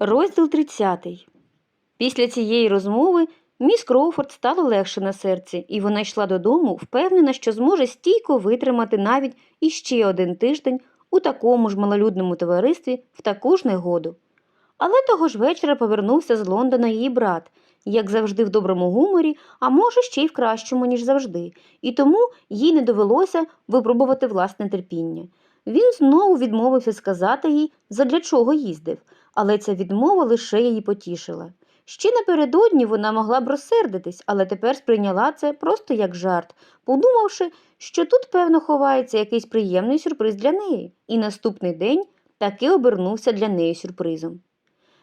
Розділ 30. Після цієї розмови міс Кроуфорд стало легше на серці, і вона йшла додому, впевнена, що зможе стійко витримати навіть іще один тиждень у такому ж малолюдному товаристві в таку ж негоду. Але того ж вечора повернувся з Лондона її брат, як завжди в доброму гуморі, а може ще й в кращому, ніж завжди, і тому їй не довелося випробувати власне терпіння. Він знову відмовився сказати їй, задля чого їздив, але ця відмова лише її потішила. Ще напередодні вона могла б розсердитись, але тепер сприйняла це просто як жарт, подумавши, що тут, певно, ховається якийсь приємний сюрприз для неї, і наступний день таки обернувся для неї сюрпризом.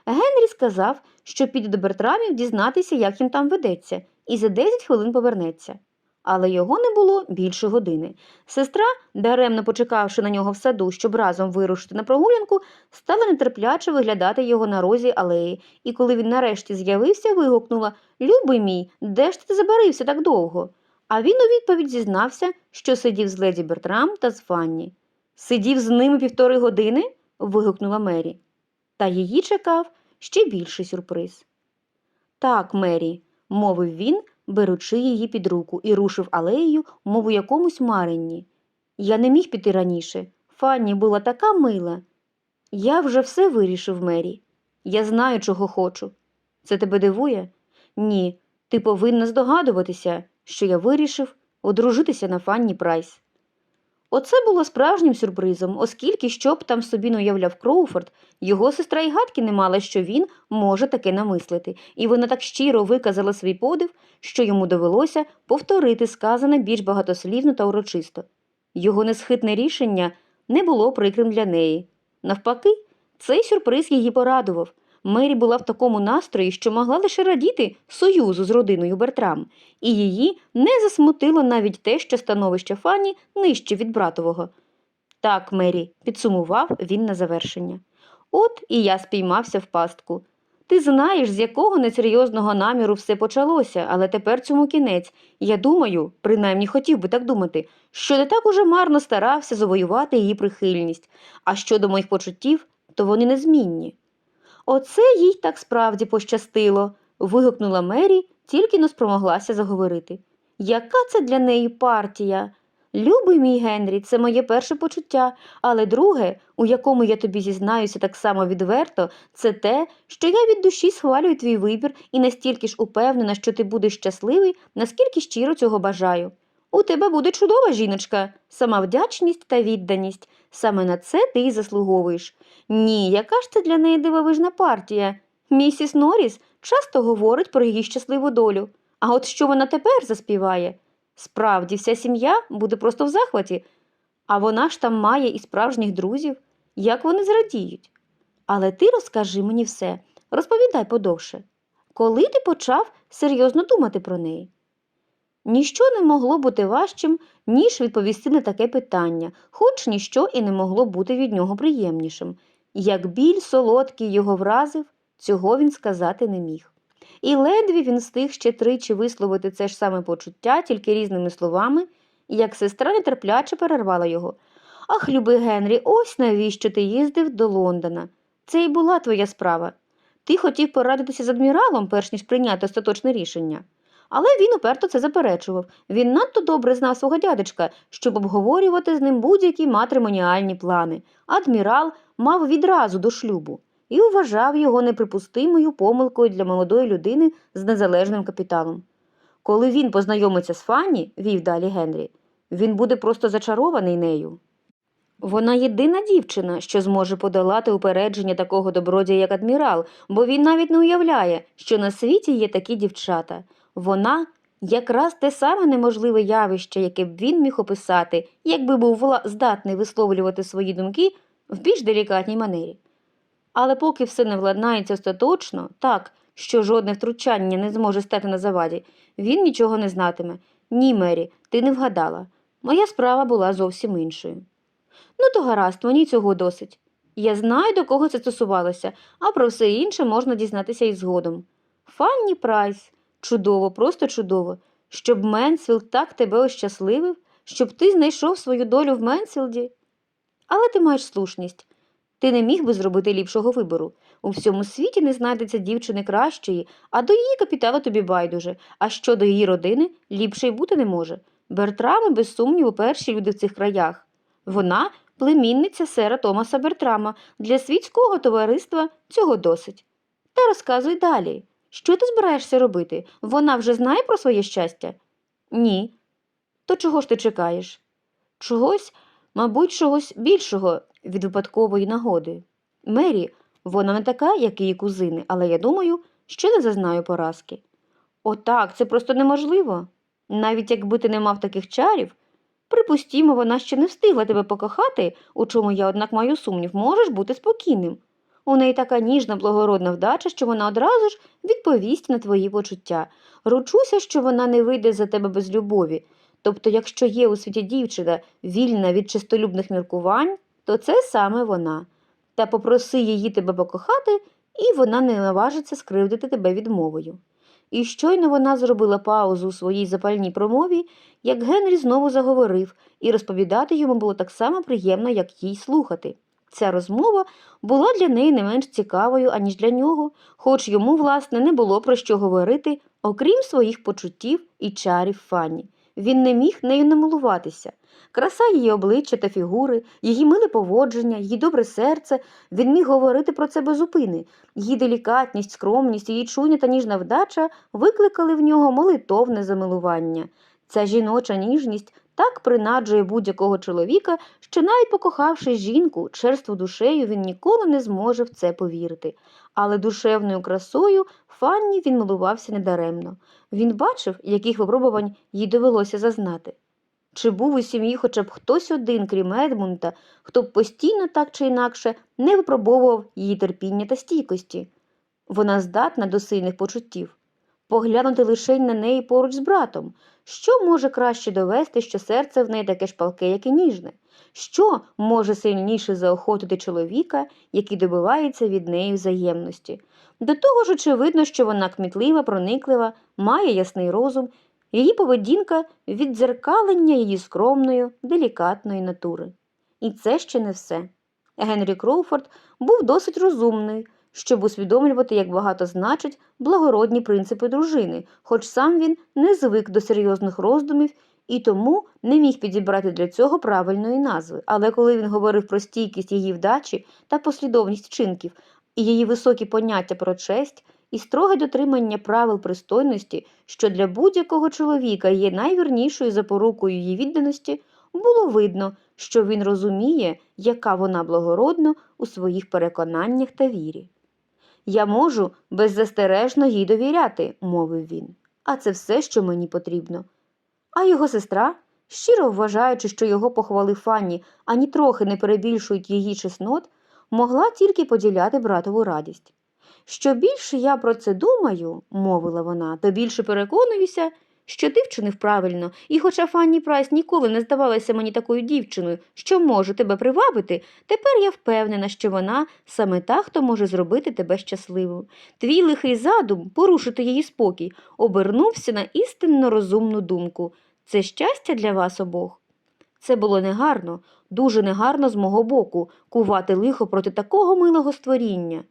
Генрі сказав, що піде до Бертрамів дізнатися, як їм там ведеться, і за 10 хвилин повернеться. Але його не було більше години. Сестра, даремно почекавши на нього в саду, щоб разом вирушити на прогулянку, стала нетерпляче виглядати його на розі алеї, і коли він нарешті з'явився, вигукнула Любий мій, де ж ти забарився так довго? А він у відповідь зізнався, що сидів з леді Бертрам та з Фанні. Сидів з ними півтори години? вигукнула Мері. Та її чекав ще більший сюрприз. Так, Мері, мовив він, беручи її під руку, і рушив алеєю, мов у якомусь маренні. Я не міг піти раніше. Фанні була така мила. Я вже все вирішив, Мері. Я знаю, чого хочу. Це тебе дивує? Ні, ти повинна здогадуватися, що я вирішив одружитися на Фанні Прайс. Оце було справжнім сюрпризом, оскільки, що б там собі не уявляв Кроуфорд, його сестра й гадки не мала, що він може таке намислити, і вона так щиро виказала свій подив, що йому довелося повторити сказане більш багатослівно та урочисто. Його несхитне рішення не було прикрим для неї. Навпаки, цей сюрприз її порадував. Мері була в такому настрої, що могла лише радіти союзу з родиною Бертрам, і її не засмутило навіть те, що становище Фанні нижче від братового. Так, Мері, підсумував він на завершення. От і я спіймався в пастку. Ти знаєш, з якого несерйозного наміру все почалося, але тепер цьому кінець. Я думаю, принаймні хотів би так думати, що не так уже марно старався завоювати її прихильність, а щодо моїх почуттів, то вони незмінні. Оце їй так справді пощастило. вигукнула Мері, тільки но спромоглася заговорити. Яка це для неї партія? Любий мій Генрі, це моє перше почуття, але друге, у якому я тобі зізнаюся так само відверто, це те, що я від душі схвалюю твій вибір і настільки ж упевнена, що ти будеш щасливий, наскільки щиро цього бажаю. У тебе буде чудова жіночка, сама вдячність та відданість. Саме на це ти й заслуговуєш. Ні, яка ж це для неї дивовижна партія? Місіс Норріс часто говорить про її щасливу долю. А от що вона тепер заспіває? Справді, вся сім'я буде просто в захваті, а вона ж там має і справжніх друзів. Як вони зрадіють? Але ти розкажи мені все, розповідай подовше. Коли ти почав серйозно думати про неї? Ніщо не могло бути важчим, ніж відповісти на таке питання, хоч ніщо і не могло бути від нього приємнішим. Як біль солодкий його вразив, цього він сказати не міг. І ледве він встиг ще тричі висловити це ж саме почуття, тільки різними словами, як сестра нетерпляче перервала його. Ах, любий Генрі, ось навіщо ти їздив до Лондона. Це й була твоя справа. Ти хотів порадитися з адміралом, перш ніж прийняти остаточне рішення. Але він уперто це заперечував. Він надто добре знав свого дядечка, щоб обговорювати з ним будь-які матримоніальні плани. Адмірал мав відразу до шлюбу і вважав його неприпустимою помилкою для молодої людини з незалежним капіталом. Коли він познайомиться з Фанні, вів далі Генрі, він буде просто зачарований нею. Вона єдина дівчина, що зможе подолати упередження такого добродія, як адмірал, бо він навіть не уявляє, що на світі є такі дівчата. Вона якраз те саме неможливе явище, яке б він міг описати, якби був здатний висловлювати свої думки в більш делікатній манері. Але поки все не владнається остаточно, так, що жодне втручання не зможе стати на заваді, він нічого не знатиме. Ні, Мері, ти не вгадала. Моя справа була зовсім іншою. Ну, то гаразд, мені цього досить. Я знаю, до кого це стосувалося, а про все інше можна дізнатися і згодом. Фанні Прайс, чудово, просто чудово, щоб Менсфілд так тебе ощасливив, щоб ти знайшов свою долю в Менсфілді. Але ти маєш слушність. Ти не міг би зробити ліпшого вибору. У всьому світі не знайдеться дівчини кращої, а до її капіталу тобі байдуже, а щодо її родини ліпше й бути не може. Бертрами, без сумніву, перші люди в цих краях. Вона племінниця сера Томаса Бертрама. Для світського товариства цього досить. Та розказуй далі. Що ти збираєшся робити? Вона вже знає про своє щастя? Ні. То чого ж ти чекаєш? Чогось, мабуть, чогось більшого від випадкової нагоди. Мері, вона не така, як її кузини, але я думаю, що не зазнаю поразки. Отак, це просто неможливо. Навіть якби ти не мав таких чарів, припустімо, вона ще не встигла тебе покохати, у чому я, однак, маю сумнів, можеш бути спокійним. У неї така ніжна, благородна вдача, що вона одразу ж відповість на твої почуття. Ручуся, що вона не вийде за тебе без любові. Тобто, якщо є у світі дівчина вільна від чистолюбних міркувань, то це саме вона. Та попроси її тебе покохати, і вона не наважиться скривдити тебе відмовою. І щойно вона зробила паузу у своїй запальній промові, як Генрі знову заговорив, і розповідати йому було так само приємно, як їй слухати. Ця розмова була для неї не менш цікавою, аніж для нього, хоч йому, власне, не було про що говорити, окрім своїх почуттів і чарів Фанні. Він не міг нею намилуватися. Краса її обличчя та фігури, її миле поводження, її добре серце, він міг говорити про це без упини. Її делікатність, скромність, її чуйня та ніжна вдача викликали в нього молитовне замилування. Ця жіноча ніжність так принаджує будь-якого чоловіка, що навіть покохавши жінку, черству душею, він ніколи не зможе в це повірити. Але душевною красою Фанні він милувався недаремно. Він бачив, яких випробувань їй довелося зазнати. Чи був у сім'ї хоча б хтось один, крім Едмунта, хто б постійно так чи інакше не випробовував її терпіння та стійкості? Вона здатна до сильних почуттів. Поглянути лише на неї поруч з братом. Що може краще довести, що серце в неї таке ж палке, як і ніжне? Що може сильніше заохотити чоловіка, який добивається від неї взаємності? До того ж, очевидно, що вона кмітлива, прониклива, має ясний розум, її поведінка віддзеркалення її скромної, делікатної натури. І це ще не все. Генрі Кроуфорд був досить розумний, щоб усвідомлювати, як багато значать благородні принципи дружини, хоч сам він не звик до серйозних роздумів і тому не міг підібрати для цього правильної назви. Але коли він говорив про стійкість її вдачі та послідовність вчинків і її високі поняття про честь і строге дотримання правил пристойності, що для будь-якого чоловіка є найвірнішою запорукою її відданості, було видно, що він розуміє, яка вона благородна у своїх переконаннях та вірі. Я можу беззастережно їй довіряти, мовив він. А це все, що мені потрібно. А його сестра, щиро вважаючи, що його похвали Фанні ані трохи не перебільшують її чеснот, могла тільки поділяти братову радість. Що більше я про це думаю, мовила вона, то більше переконуюся, що ти вчинив правильно, і хоча Фанні Прайс ніколи не здавалася мені такою дівчиною, що може тебе привабити, тепер я впевнена, що вона саме та, хто може зробити тебе щасливою. Твій лихий задум порушити її спокій, обернувся на істинно розумну думку. Це щастя для вас обох. Це було негарно, дуже негарно з мого боку кувати лихо проти такого милого створіння.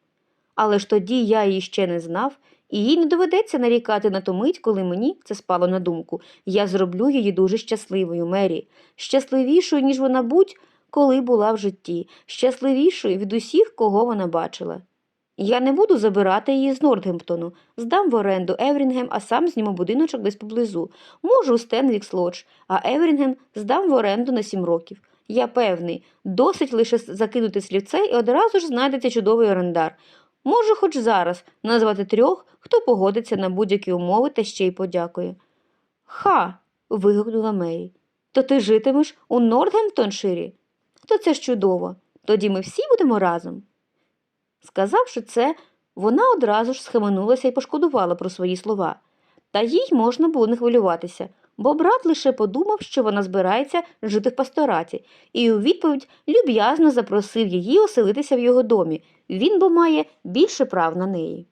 Але ж тоді я її ще не знав, і їй не доведеться нарікати на ту мить, коли мені це спало на думку. Я зроблю її дуже щасливою, Мері, щасливішою, ніж вона будь-коли була в житті, щасливішою від усіх, кого вона бачила. Я не буду забирати її з Нортгемптону, здам в оренду Еврінгем, а сам зніму будиночок десь поблизу. Можу у Стенвікс Лодж, а Еврінгем здам в оренду на сім років. Я певний, досить лише закинути слівце і одразу ж знайдеться чудовий орендар. Можу хоч зараз назвати трьох, хто погодиться на будь-які умови та ще й подякує. Ха. вигукнула Мері. То ти житимеш у Нортгемптонширі? То це ж чудово. Тоді ми всі будемо разом. Сказавши це, вона одразу ж схаменулася і пошкодувала про свої слова. Та їй можна було не хвилюватися, бо брат лише подумав, що вона збирається жити в пастораті, і у відповідь люб'язно запросив її оселитися в його домі. Він бо має більше прав на неї.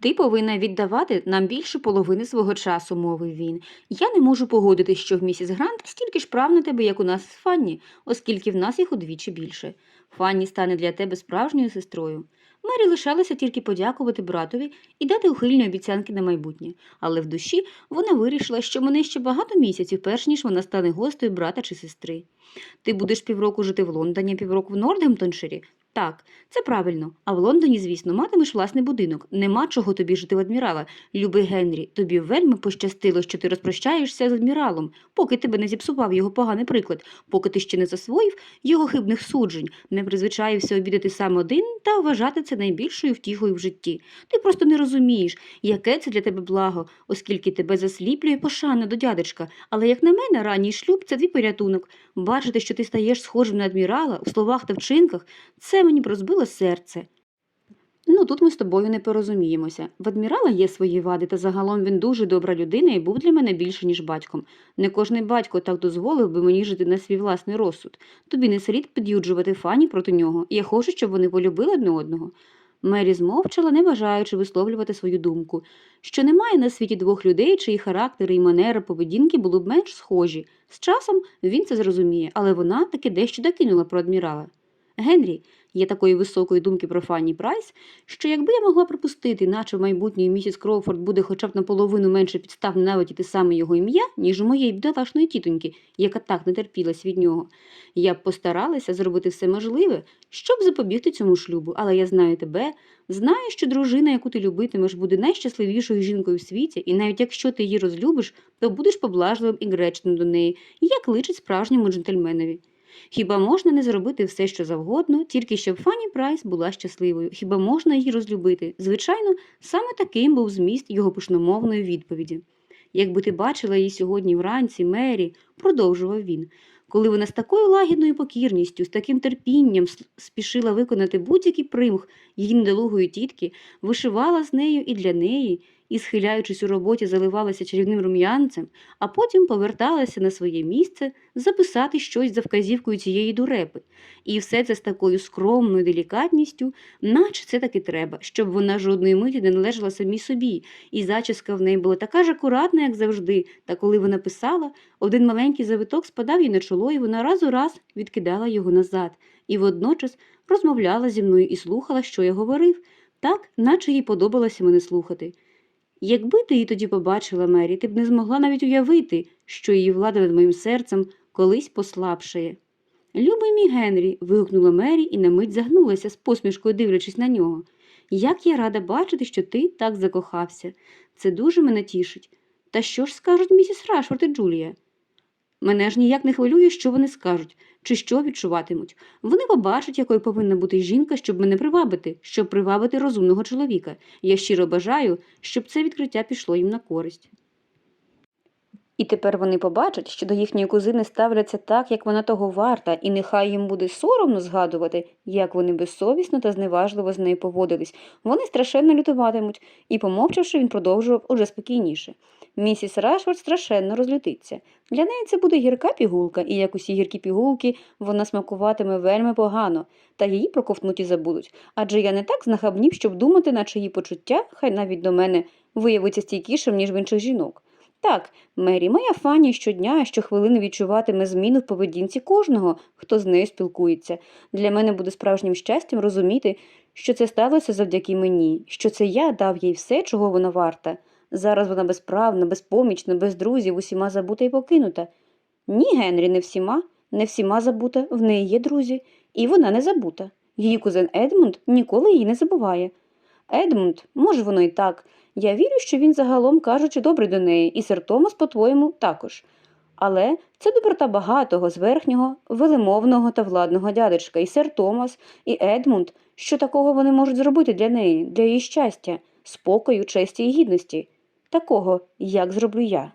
Ти повинна віддавати нам більше половини свого часу, мовив він. Я не можу погодитись, що в місіс Грант стільки ж прав на тебе, як у нас з Фанні, оскільки в нас їх удвічі більше. Фанні стане для тебе справжньою сестрою. Мері лишалося тільки подякувати братові і дати ухильні обіцянки на майбутнє, але в душі вона вирішила, що мене ще багато місяців, перш ніж вона стане гостею брата чи сестри. Ти будеш півроку жити в Лондоні, півроку в Нордгемптонширі? Так, це правильно. А в Лондоні, звісно, матимеш власний будинок. Нема чого тобі жити в адмірала. Любий Генрі, тобі вельми пощастило, що ти розпрощаєшся з адміралом, поки тебе не зіпсував його поганий приклад, поки ти ще не засвоїв його хибних суджень, не призвичаївся обідати сам один та вважати це найбільшою втіхою в житті. Ти просто не розумієш, яке це для тебе благо, оскільки тебе засліплює пошана до дядечка. Але, як на мене, ранній шлюб це твій порятунок. Бачити, що ти стаєш схожим на адмірала у словах та вчинках, це мені б розбило серце. Ну, тут ми з тобою не порозуміємося. В адмірала є свої вади, та загалом він дуже добра людина і був для мене більше, ніж батьком. Не кожний батько так дозволив би мені жити на свій власний розсуд. Тобі не слід під'юджувати фані проти нього. Я хочу, щоб вони полюбили одне одного. Мері змовчала, не бажаючи висловлювати свою думку, що немає на світі двох людей, чиї характери і манери поведінки були б менш схожі. З часом він це зрозуміє, але вона таки дещо докинула про адмірала. Генрі, є такої високої думки про Фанні Прайс, що якби я могла припустити, наче в майбутній місіс Кроуфорд буде хоча б наполовину менше підстав ненавидіти саме його ім'я, ніж у моєї бідолашної тітоньки, яка так не терпілась від нього, я б постаралася зробити все можливе, щоб запобігти цьому шлюбу, але я знаю тебе, знаю, що дружина, яку ти любитимеш, буде найщасливішою жінкою в світі, і навіть якщо ти її розлюбиш, то будеш поблажливим і гречним до неї, як личить справжньому джентльменові. Хіба можна не зробити все, що завгодно, тільки щоб Фанні Прайс була щасливою? Хіба можна її розлюбити? Звичайно, саме таким був зміст його пишномовної відповіді. Якби ти бачила її сьогодні вранці, Мері, продовжував він, коли вона з такою лагідною покірністю, з таким терпінням спішила виконати будь-який примх її недолугої тітки, вишивала з нею і для неї, і, схиляючись у роботі, заливалася чарівним рум'янцем, а потім поверталася на своє місце записати щось за вказівкою цієї дурепи. І все це з такою скромною делікатністю, наче це таки треба, щоб вона жодної миті не належала самій собі, і зачіска в неї була така ж акуратна, як завжди, та коли вона писала, один маленький завиток спадав їй на чоло, і вона раз у раз відкидала його назад, і водночас розмовляла зі мною і слухала, що я говорив, так, наче їй подобалося мене слухати. Якби ти її тоді побачила, Мері, ти б не змогла навіть уявити, що її влада над моїм серцем колись послабшає. Любий мій Генрі. вигукнула Мері і на мить загнулася з посмішкою, дивлячись на нього. Як я рада бачити, що ти так закохався. Це дуже мене тішить. Та що ж скажуть місіс Рашфорд і Джулія? Мене ж ніяк не хвилює, що вони скажуть, чи що відчуватимуть. Вони побачать, якою повинна бути жінка, щоб мене привабити, щоб привабити розумного чоловіка. Я щиро бажаю, щоб це відкриття пішло їм на користь. І тепер вони побачать, що до їхньої кузини ставляться так, як вона того варта, і нехай їм буде соромно згадувати, як вони безсовісно та зневажливо з нею поводились. Вони страшенно лютуватимуть, і, помовчавши, він продовжував уже спокійніше. Місіс Рашфорд страшенно розлютиться. Для неї це буде гірка пігулка, і як усі гіркі пігулки, вона смакуватиме вельми погано, та її проковтнуть і забудуть. Адже я не так знахабнів, щоб думати, наче її почуття, хай навіть до мене, виявиться стійкішим, ніж в інших жінок. Так, Мері, моя фані щодня, щохвилини відчуватиме зміну в поведінці кожного, хто з нею спілкується. Для мене буде справжнім щастям розуміти, що це сталося завдяки мені, що це я дав їй все, чого вона варта. Зараз вона безправна, безпомічна, без друзів, усіма забута і покинута. Ні, Генрі, не всіма, не всіма забута, в неї є друзі, і вона не забута. Її кузен Едмунд ніколи її не забуває. Едмунд, може, воно і так. Я вірю, що він загалом кажучи добрий до неї, і сер Томас, по-твоєму, також. Але це доброта багатого, з верхнього, велемовного та владного дядечка, і сер Томас, і Едмунд, що такого вони можуть зробити для неї, для її щастя, спокою, честі і гідності. Такого, як зроблю я.